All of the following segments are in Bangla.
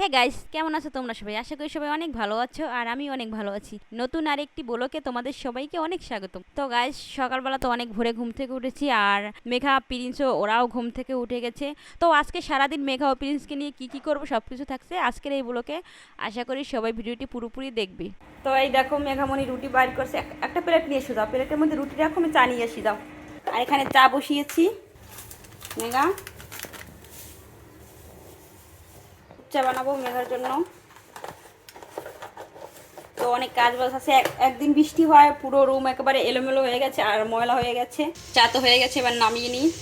হে গাইস কেমন আছো তোমরা সবাই? আশা করি সবাই অনেক ভালো আছো আর আমি অনেক ভালো আছি। নতুন আরেকটি ব্লকে তোমাদের সবাইকে অনেক স্বাগতম। তো গাইস সকালবেলা তো অনেক ভোরে ঘুম থেকে উঠেছি আর মেঘা প্রিন্সও ওরাও ঘুম থেকে উঠে গেছে। তো আজকে সারাদিন মেঘা ও প্রিন্সকে নিয়ে কি কি করব সব কিছু থাকছে আজকের এই বলোকে আশা করি সবাই ভিডিওটি পুরোপুরি দেখবে। তো এই দেখো মেঘামণি রুটি বাইর করছে। একটা প্লেট নিয়ে এসে দাও। প্লেটের মধ্যে রুটি রাখো আমি চা নিয়ে এসে দাও। আর এখানে চা বসিয়েছি। মেঘা চা বানাবো মেঘার জন্য। তো অনেক কাজ বাজ আছে। এক- একদিন বৃষ্টি হয়, পুরো রুম একেবারে এলোমেলো হয়ে গেছে আর ময়লা হয়ে গেছে। চা তো হয়ে গেছে, এবার নামিয়ে নিই।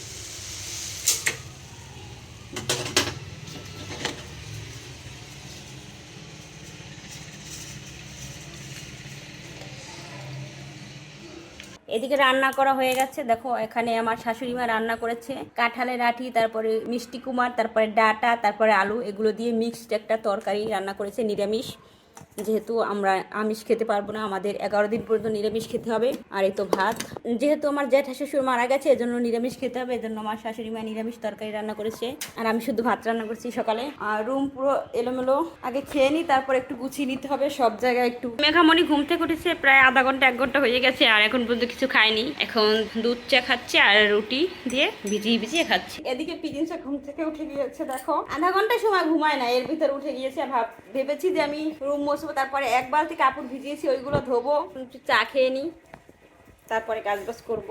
এদিকে রান্না করা হয়ে গেছে। দেখো, এখানে আমার শাশুড়ি মা রান্না করেছে। কাঁঠালের আঠি তারপরে মিষ্টি কুমার তারপরে ডাটা, তারপরে আলু, এগুলো দিয়ে মিক্সড একটা তরকারি রান্না করেছে, নিরামিষ। যেহেতু আমরা আমিষ খেতে পারব না, আমাদের এগারো দিন পর্যন্ত নিরামিষ খেতে হবে। আর এই তো ভাত। যেহেতু আমার জ্যাঠা শ্বশুর মারা গেছে, এজন্য নিরামিষ খেতে হবে, এজন্য আমার শাশুড়ি মা নিরামিষ তরকারি রান্না করেছে। আর আমি শুধু ভাত রান্না করছি সকালে। আর রুম পুরো এলোমেলো। আগে খেয়ে নিই তারপর একটু গুছিয়ে নিতে হবে, সব জায়গায় একটু। মেঘামণি ঘুম থেকে উঠেছে, প্রায় আধা ঘণ্টা, এক ঘণ্টা হয়ে গেছে, আর এখন পর্যন্ত কিছু খাইনি। এখন দুধ চা খাচ্ছে আর রুটি দিয়ে ভিজিয়ে ভিজিয়ে খাচ্ছি। এদিকে পিজিন চা ঘুম থেকে উঠে গিয়েছে, দেখো। আধা ঘণ্টা সময় ঘুমায় না, এর ভিতরে উঠে গিয়েছে, ভাব ভেবেছি যে আমি রুম মুছবো তারপরে এক বালতি কাপড় ভিজিয়েছি, ওইগুলো ধোবো একটু চা খেয়ে নিই, তারপরে কাজ বাজ করব।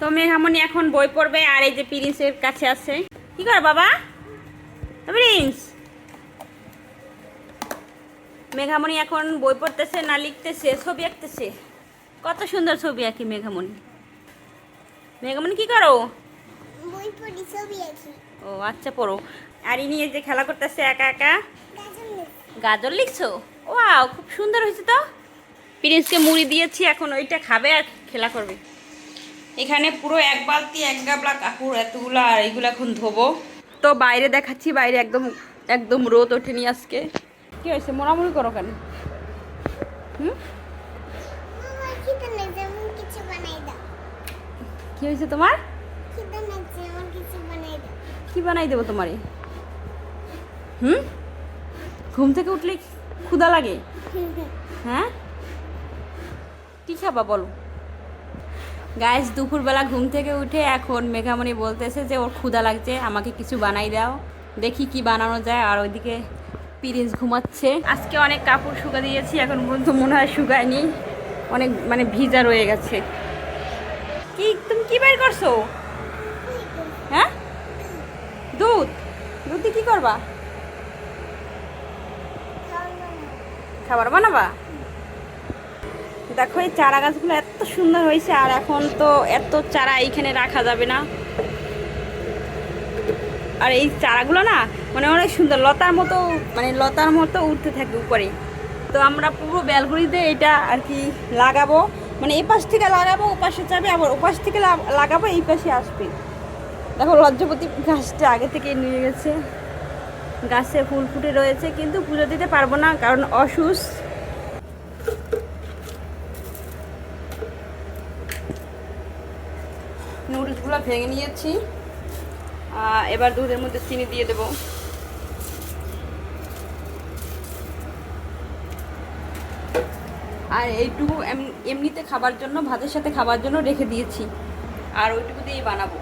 তো মেঘামণি এখন বই পড়বে আর এই যে প্রিন্সের কাছে আছে। কি কর বাবা? প্রিন্স! মেঘামণি এখন বই পড়তেছে না লিখতেছে ছবি আঁকতেছে। কত সুন্দর ছবি আঁকি মেঘামণি। মেঘামণি কি করো? বই পড়ি ছবি আঁকি। ও আচ্ছা পড়ো। আর ইনি যে খেলা করতেছে একা একা। গাজর লিখছো। ওয়াও খুব সুন্দর হয়েছে তো। প্রিন্সকে মুড়ি দিয়েছি এখন ওইটা খাবে আর খেলা করবে। এখানে পুরো এক বালতি এক গাবলা কাপড় এতগুলো আর এইগুলো এখন ধোবো। তো বাইরে দেখাচ্ছি বাইরে একদম একদম রোদ ওঠেনি আজকে। কি হয়েছে? মোড়ামুড়ি করো কেন? হুম? কি হয়েছে তোমার? কি বানাই দেবো তোমারে? হুম? ঘুম থেকে উঠলে ক্ষুধা লাগে? হ্যাঁ? কি খাবা বলো? গাইস দুপুরবেলা ঘুম থেকে উঠে এখন মেঘামণি বলতেছে যে ওর ক্ষুদা লাগছে আমাকে কিছু বানাই দাও। দেখি কি বানানো যায় আর ওইদিকে পিরিন্স ঘুমাচ্ছে। আজকে অনেক কাপড় শুকা দিয়েছি, এখন পর্যন্ত মনে হয় শুকায়নি। অনেক মানে ভিজা রয়ে গেছে। কি, তুমি কি বের করছ? হ্যাঁ? দুধ? দুধ দিয়ে কি করবা? খাবার বানাবা? দেখো এই চারা গাছগুলো এত সুন্দর হয়েছে, আর এখন তো এত চারা এইখানে রাখা যাবে না। আর এই চারাগুলো না মানে অনেক সুন্দর, লতার মতো মানে লতার মতো উঠতে থাকে উপরে। তো আমরা পুরো ব্যালকনিতে এটা আর কি লাগাবো। মানে এই পাশ থেকে লাগাবো, ও পাশে যাবে আবার ও পাশ থেকে লাগাবো, এই পাশে আসবে। দেখো লজ্জাপতি গাছটা আগে থেকে নিয়ে গেছে। গাছে ফুল ফুটে রয়েছে, কিন্তু পুজো দিতে পারব না, কারণ অসুস্থ। নুডলসগুলো ভেঙে নিয়েছি। এবার দুধের মধ্যে চিনি দিয়ে দেবো। আর এইটুকু এম- এমনিতে খাবার জন্য, ভাতের সাথে খাবার জন্য রেখে দিয়েছি। আর ওইটুকু দিয়েই বানাবো।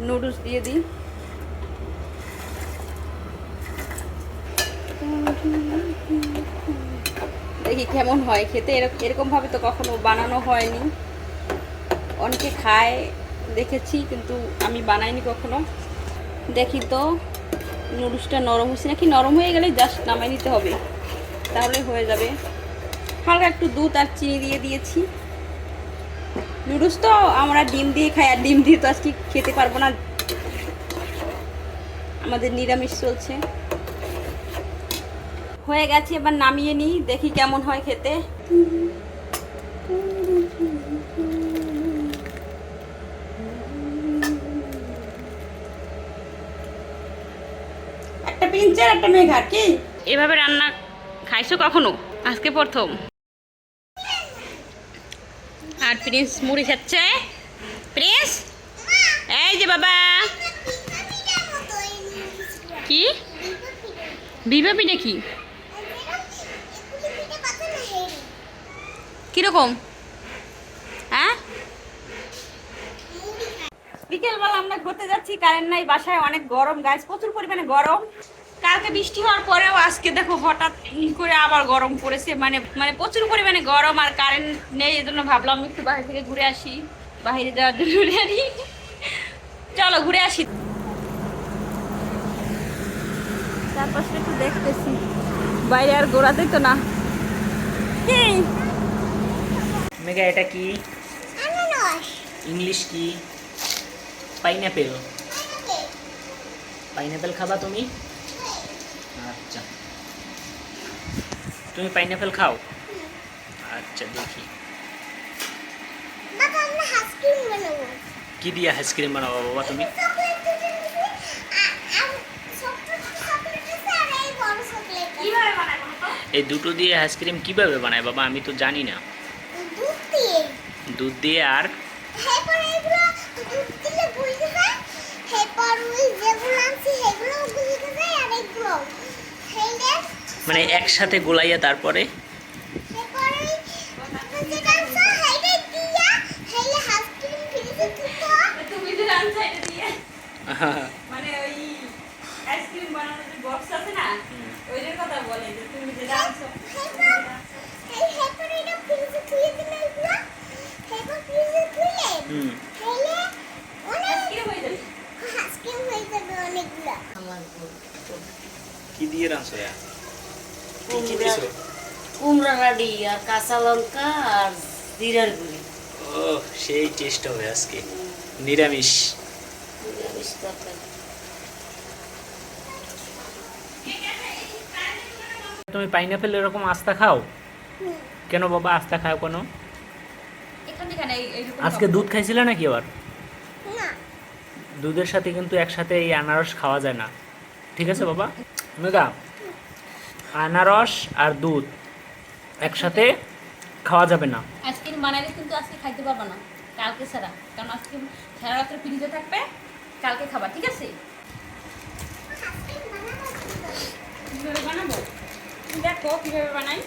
নুডলস দিয়ে দিই। দেখি কেমন হয় খেতে। এরক- এরকমভাবে তো কখনো বানানো হয়নি। অনেকে খায়, দেখেছি, কিন্তু আমি বানাইনি কখনো। দেখি তো, নুডলসটা নরম হয়েছে নাকি? নরম হয়ে গেলে জাস্ট নামাই নিতে হবে। তাহলে হয়ে যাবে। হালকা একটু দুধ আর চিনি দিয়ে দিয়েছি। নুডলস তো আমরা ডিম দিয়ে খাই, আর ডিম দিয়ে তো আজকে খেতে পারব না। আমাদের নিরামিষ চলছে। হয়ে গেছে, এবার নামিয়ে নিই, দেখি কেমন হয় খেতে। একটা প্রিন্সের একটা মেঘার, কি? এভাবে রান্না খাইছো কখনো? আজকে প্রথম। আর প্রিন্স মুড়ি খাচ্ছে? প্রিন্স? এই যে বাবা। কি? বিভা পিঠে কি? কীরকম? হ্যাঁ? বিকেলবেলা আমরা ঘুরতে যাচ্ছি, কারেন্ট নাই, বাসায় অনেক গরম। গাছ প্রচুর পরিমাণে গরম। কালকে বৃষ্টি হওয়ার পরেও আজকে দেখো হঠাৎ করে আবার গরম পড়েছে। মানে মানে প্রচুর পরিমাণে গরম আর কারেন্ট নেই এই জন্য ভাবলাম একটু বাইরে থেকে ঘুরে আসি। বাইরে যাওয়ার জন্য ঘুরে আসি। চলো ঘুরে আসি। চারপাশটা একটু দেখতেছি। বাইরে আর ঘোরাতেই তো না। মেঘা এটা কি? ইংলিশ কি? পাইনাপেল। পাইনাপেল খাবা তুমি আচ্ছা তুমি পাইনাপেল খাও? আচ্ছা দেখি। বাবা আমরা হাসক্রিম বানাবো। কি দিয়ে আইসক্রিম বানাবো বাবা তুমি? আছে এই বড় চকলেট কীভাবে বানাবো তো এই দুটো দিয়ে আইসক্রিম কীভাবে বানায় বাবা? আমি তো জানি না। দুধ দিয়ে। আর? যেগুলো আনছি সেগুলো আর মানে একসাথে গোলাইয়া তারপরে? কি দিয়ে রাঁধছো কুমড়া কুমড়া রাডি আর কাঁচা লঙ্কা আর জিরার গুঁড়ি। ও সেই টেস্ট হবে আজকে। নিরামিষ। নিরামিষ তরকারি। তুমি পাইনাপেল এরকম আস্তা খাও? কেন বাবা আস্তা খাও কেন? এখান থেকে না এই- এইরকম আজকে দুধ খাইছিলে নাকি আবার? না। দুধের সাথে কিন্তু একসাথে এই আনারস খাওয়া যায় না। ঠিক আছে বাবা? মেগা আনারস আর দুধ একসাথে খাওয়া যাবে না। আজকে বানাইলে কিন্তু আজকে খাইতে পারব না, কালকে ছাড়া। কারণ আজকে সারা রাত্রে ফ্রিজে থাকবে, কালকে খাবা, ঠিক আছে? বানাবো? দেখো কীভাবে বানাই।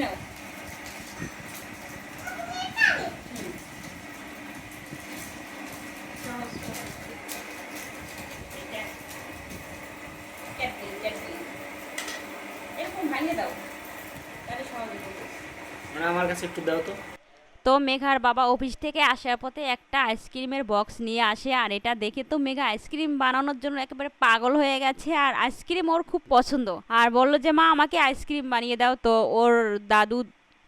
নাও এরকম ভাঙিয়ে দাও তাহলে সহজ হবে মানে আমার কাছে একটু দাও তো। তো মেঘার বাবা অফিস থেকে আসার পথে একটা আইসক্রিমের বক্স নিয়ে আসে, আর এটা দেখে তো মেঘা আইসক্রিম বানানোর জন্য একেবারে পাগল হয়ে গেছে, আর আইসক্রিম ওর খুব পছন্দ। আর বলল যে, মা, আমাকে আইসক্রিম বানিয়ে দাও। তো ওর দাদু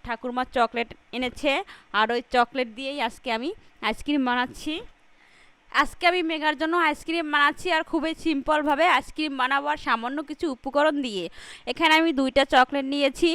ঠাকুরমার চকলেট এনেছে, আর ওই চকলেট দিয়েই আজকে আমি আইসক্রিম বানাচ্ছি। আজকে আমি মেঘার জন্য আইসক্রিম বানাচ্ছি, আর খুবই সিম্পলভাবে আইসক্রিম বানাবো আর সামান্য কিছু উপকরণ দিয়ে। এখানে আমি দুইটা চকলেট নিয়েছি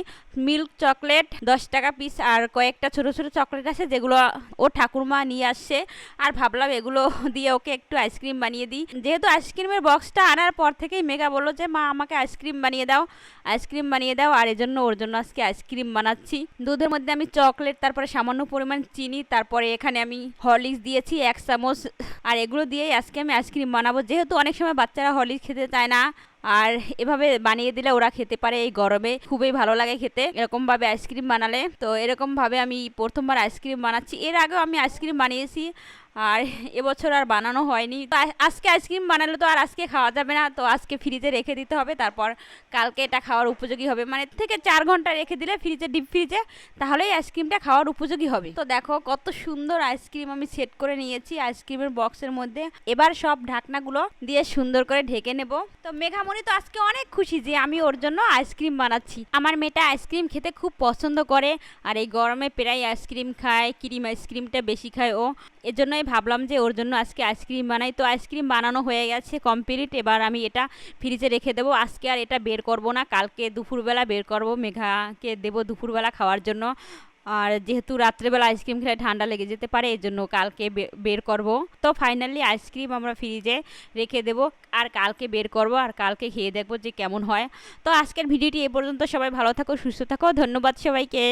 মিল্ক চকলেট দশ টাকা পিস আর কয়েকটা ছোট ছোট চকলেট আছে যেগুলো ও ঠাকুরমা নিয়ে আসছে। আর ভাবলাম এগুলো দিয়ে ওকে একটু আইসক্রিম বানিয়ে দিই। যেহেতু আইসক্রিমের বক্সটা আনার পর থেকেই মেঘা বলল যে, মা, আমাকে আইসক্রিম বানিয়ে দাও। আইসক্রিম বানিয়ে দাও আর এজন্য ওর জন্য আজকে আইসক্রিম বানাচ্ছি। দুধের মধ্যে আমি চকলেট, তারপরে সামান্য পরিমাণ চিনি, তারপরে এখানে আমি হরলিক্স দিয়েছি, এক চামচ। আর এগুলো দিয়েই আজকে আমি আইসক্রিম বানাবো। যেহেতু অনেক সময় বাচ্চারা হরলিক্স খেতে চায় না আর এভাবে বানিয়ে দিলে ওরা খেতে পারে এই গরমে। খুবই ভালো লাগে খেতে। এরকমভাবে আইসক্রিম বানালে। তো এরকমভাবে আমি প্রথমবার আইসক্রিম বানাচ্ছি। এর আগেও আমি আইসক্রিম বানিয়েছি। আর এবছর আর বানানো হয়নি। তো আজকে আইসক্রিম বানালে তো আর আজকে খাওয়া যাবে না। তো আজকে ফ্রিজে রেখে দিতে হবে। তারপর কালকে এটা খাওয়ার উপযোগী হবে। মানে থেকে চার ঘণ্টা রেখে দিলে ফ্রিজে, ডিপ ফ্রিজে, তাহলেই আইসক্রিমটা খাওয়ার উপযোগী হবে। তো দেখো কত সুন্দর আইসক্রিম আমি সেট করে নিয়েছি আইসক্রিমের বক্সের মধ্যে। এবার সব ঢাকনাগুলো দিয়ে সুন্দর করে ঢেকে নেব। তো মেঘামণি তো আজকে অনেক খুশি যে আমি ওর জন্য আইসক্রিম বানাচ্ছি। আমার মেয়েটা আইসক্রিম খেতে খুব পছন্দ করে। আর এই গরমে প্রায় আইসক্রিম খায়, ক্রিম আইসক্রিমটা বেশি খায় ও। এজন্যই ভাবলাম যে ওর জন্য আজকে আইসক্রিম বানাই। তো আইসক্রিম বানানো হয়ে গেছে কমপ্লিট এবার আমি এটা ফ্রিজে রেখে দেবো। আজকে আর এটা বের করব না। কালকে দুপুরবেলা বের করব। মেঘাকে দেবো দুপুরবেলা খাওয়ার জন্য। আর যেহেতু রাত্রেবেলা আইসক্রিম খেলে ঠান্ডা লেগে যেতে পারে, এই জন্য কালকে বের করব। তো ফাইনালি আইসক্রিম আমরা ফ্রিজে রেখে দেব। আর কালকে বের করব। আর কালকে খেয়ে দেখব যে কেমন হয়। তো আজকের ভিডিওটি এ পর্যন্ত। সবাই ভালো থাকো, সুস্থ থাকো। ধন্যবাদ সবাইকে।